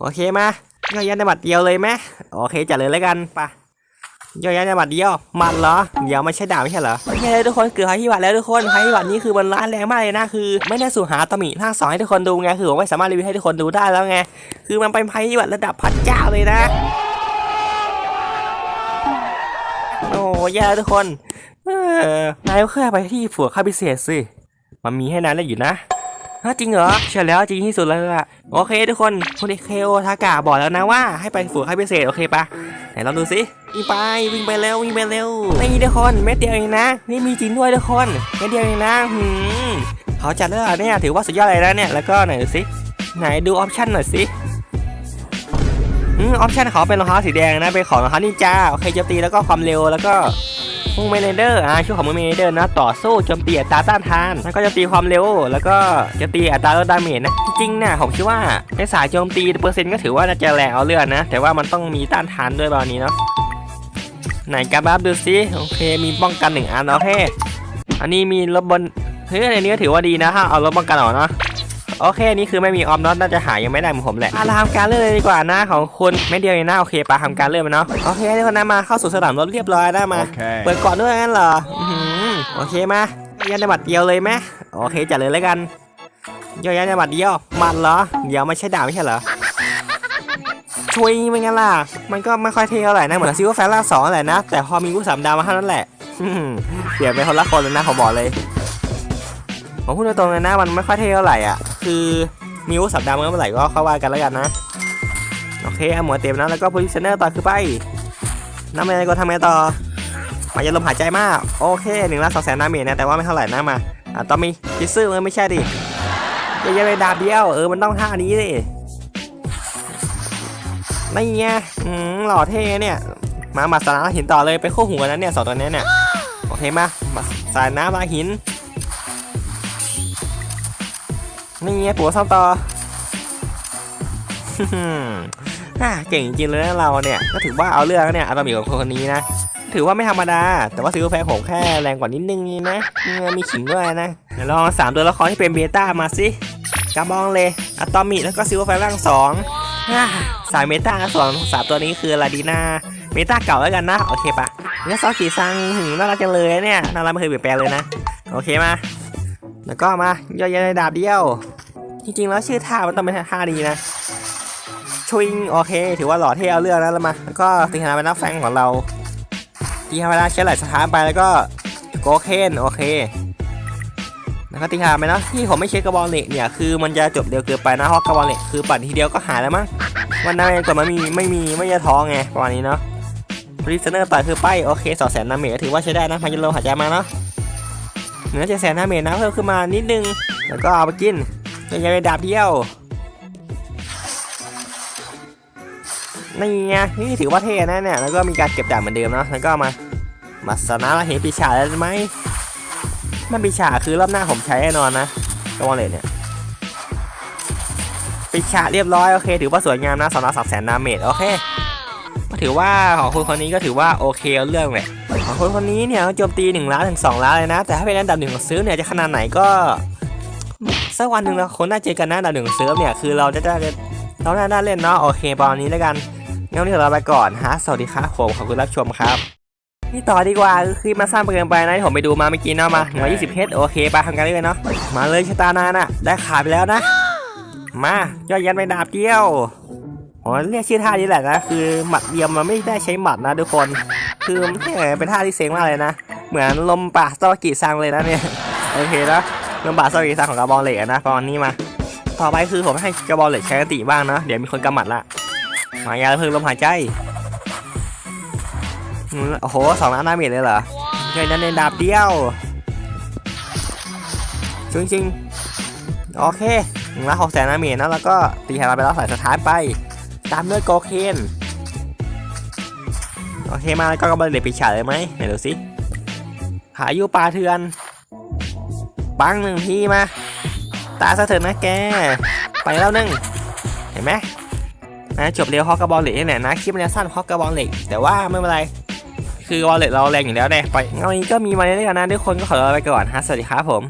โอเคมาย่อยยันในบัตรเดียวเลยไหมโอเคจัดเลยแล้วกันไปะย่อยยันในบัตรเดียวมัดเหรอเดี๋ยวไม่ใช่ดาบไม่ใช่เหรอโอเคทุกคนเกือบไฮฮิบัตแล้วทุกคนไฮฮิบัตนี้คือมันร้านแรงมากเลยนะคือ ไม่ได้สู่หาตมิภาคสองให้ทุกคนดูไงคือผมไม่สามารถรีวิวให้ทุกคนดูได้แล้วไงคือมันเป็นไฮฮิบัตระดับพันเจ้าเลยนะโอ้แย่ทุกคนเออนายก็แค่ไปที่ฝัวค่าพิเศษสิมันมีให้นายเล่นอยู่นะ ฮะจริงเหรอใช่แล้วจริงที่สุดเลยอะโอเคทุกคนคุณเคโอทากาบอกแล้วนะว่าให้ไปฝัวค่าพิเศษโอเคปะไหนลองดูสิวิ่งไปวิ่งไปเร็ววิ่งไปเร็วนี่ทุกคนเม็ดเดียวเองนะ นี่มีจริงด้วยทุกคนเม็ดเดียวเองนะหืมเขาจัดแล้วเหรอเนี่ยถือว่าสุดยอดเลยนะเนี่ยแล้วก็ไหนดูสิไหนดูออปชั่นหน่อยสิอืมออปชั่นเขาเป็นรองเท้าสีแดงนะเป็นของรองเท้านินจาโอเคจมตีแล้วก็ความเร็วแล้วก็ มุงเมเนเดอร์อ่าชื่อของมุงเมเนเดอร์นะต่อสู้โจมตีอัตราต้านทานแล้วก็จมตีความเร็ว แล้วก็จมตีอัตราลดดาเมจนะจริงๆนะผมคิดว่าในสายโจมตีเปอร์เซ็นต์ก็ถือว่าน่าจะแรงเอาเรื่องนะ แต่ว่ามันต้องมีต้านทานด้วยแบบนี้เนาะไหนการบัฟดูซิโอเคมีป้องกันหนึ่งอันโอเคอันนี้มีลบบนเฮ้ยอันนี้ก็ถือว่าดีนะถ้าเอาลบป้องกันออกเนาะ โอเคนี่คือไม่มีออมน็อตน่าจะหายังไม่ได้เหมือนผมแหละมาทำการเลื่อนเลยดีกว่านะของคุณไม่เดียวเองนะโอเคปะทำการเลื่อนไปเนาะโอเคทุกคนนะมาเข้าสู่สนามรถเรียบร้อยได้มา Okay. เปิดก่อนด้วยงั้นเหรออื้อหือโอเคมายันในบัตรเดียวเลยไหมโอเคจัดเลยแล้วกันย่อยยันในบัตรเดียวมันเหรอเดี๋ยวไม่ใช่ดาบไม่ใช่เหรอช่วยเป็นไงล่ะ มันก็ไม่ค่อยเท่เท่าไหร่นะ เหมือนซิลเวอร์แฟร์ล่าสองแหละนะ แต่พอมีกู้สามดาวมาเท่านั้นแหละอื้อหือเปลี่ยนไปคนละคนเลยนะผมบอกเลย ผมพูดตรงๆเลยนะ มันไม่ค่อยเท่เท่าไหร่อะ คือมีวุฒิสัปดาห์เมื่อไหร่ก็เข้าว่ากันแล้วกันนะ โอเคเอาหมวดเต็มนะแล้วก็โพซิชันเนอร์ต่อคือไปน้ำอะไรก็ทำไงต่อมายันลมหายใจมาก โอเคหนึ่งล้านสองแสนน้ำเมจนะแต่ว่าไม่เท่าไหร่นะมาอะต้องมีพิซซ่าเออไม่ใช่ดิจะยังไปดาบเดียวเออมันต้องท่านี้ดินี่ไงหล่อเท่เนี่ยมามาสาระหินต่อเลยไปคู่หูกันนเนี่ยสองตัวนี้เนี่ยโอเคมามาสายน้ำลาหิน นี่ไงปัวซ้ำต่ออะเก่งจริงเลยนะเราเนี่ยก็ถือว่าเอาเรื่องเนี่ยอาตอมิของคนนี้นะถือว่าไม่ธรรมดา แต่ว่าซิลแฟผมแค่แรงกว่านิดนึงนะมีขิงด้วยนะเดี๋ยวลองสามตัวละครที่เป็นเบต้ามาสิกาบองเลยอะตอมิแล้วก็ซิลแฟร่างสองอะสายเมตาส่วนสามตัวนี้คือลาดีนาเมตาเก่าแล้วกันนะ โอเคปะเนี่ยซอกีซังหืมน่ารักจังเลยเนี่ยน่ารักไม่เคยเปลี่ยนแปลงเลยนะ โอเคมา แล้วก็มาย่อยยันในดาบเดียว จริงๆแล้วชื่อท่ามันต้องเป็นท่าดีนะชวิงโอเค ถือว่าหล่อเท่เอาเรื่องแล้วละมา แล้วก็ตีฮาเป็นนักแฟงของเราตีฮาเวลาใช้ไหลสถานไปแล้วก็โกเคนโอเคแล้วก็ตีฮาไปนะที่ผมไม่เช็คกระบอกเหล็กเนี่ยคือมันจะจบเร็วเกินไปนะเพราะกระบอกเหล็กคือปั่นทีเดียวก็หายแล้วมั้งวันนั้นกว่ามันมีไม่มีไม่จะท้องไงประมาณนี้เนาะรีเซนเนอร์ต่อยคือไปโอเคสองแสนนาเมจถือว่าใช้ได้นะพายุลมหายใจมาเนาะ เหนือเจ็ดแสนนาเมจนะเพิ่มขึ้นมานิดนึง แล้วก็เอาไปกินยังยังไปดาบเดียวนี่ไงนี่ถือว่าเท่นะเนี่ยแล้วก็มีการเก็บดาบเหมือนเดิมเนาะแล้วก็มามาสนะเราเห็นปีชาแล้วไหมมันปีชาคือรอบหน้าผมใช้แน่นอนนะกระวอลเลตเนี่ยปีชาเรียบร้อยโอเค ถือว่าสวยงามนะสำหรับสับแสนดาเมจโอเคก็ถือว่าของคนคนนี้ก็ถือว่าโอเคเรื่องแหละ คนคนนี้เนี่ยโจมตี1ล้านถึง2ล้านเลยนะ แต่ถ้าเป็นอันดับหนึ่งของซื้อเนี่ยจะขนาดไหนก็สักวันหนึ่งเราคนน่าเจอกันนะอันดับหนึ่งของเซิร์ฟเนี่ยคือเราจะได้เราน่าได้เล่นเนาะโอเคประมาณนี้แล้วกันงั้นวันนี้เราไปก่อนฮะสวัสดีครับผมขอบคุณรับชมครับนี่ต่อดีกว่าคือมาสร้างเกินไปนะที่ผมไปดูมาเมื่อกี้เนาะมาหนึ่อยยี่สิบเฮดโอเคไปทำกันเลยเนาะมาเลยชะตานาน่ะได้ขาดไปแล้วนะ มายอยยันไปดาบเดียวอ๋อเรียกชื่อท่านี้แหละนะคือหมัดเดียวมันไม่ได้ใช้หมัดนะทุกคน คือมันแค่เป็นท่าที่เซ็งมากเลยนะ เหมือนลมปะสตอกิซังเลยนะเนี่ย โอเคนะเรื่องบาสวีซ่าของกระบองเหล็กนะประมาณนี้มา ต่อไปคือผมให้กระบองเหล็กใช้กติบ้างนะ เดี๋ยวมีคนกำหมัดละมายาเพิ่งลมหายใจ โอ้โหสองล้านดาเมจเลยเหรอเงินนั้นในดาบเดียวจริงจริงๆ โอเคหนึ่งล้านหกแสนดาเมจนะแล้วก็ตีหาไปแล้วสายสถานไป ตามด้วยโกเคน โอเคมาแล้วก็กระบองเหล็กปีฉาเลยไหมไหนดูสิหาอยู่ปลาเทือน ปังหนึ่งทีมา ตาซะเถอะนะแก ไปแล้วหนึ่งเห็นไหมนะจบเร็วฮอกกระบอลเหล็กนี่แหละนะคลิปมันจะสั้นฮอกกระบอลเหล็กแต่ว่าไม่เป็นไรคือกระบอลเหล็กเราแรงอยู่แล้วเนี่ยไปเงานี้ก็มีมาเรื่อยๆนะทุกคนก็ขอลาไปก่อนฮะสวัสดีครับผม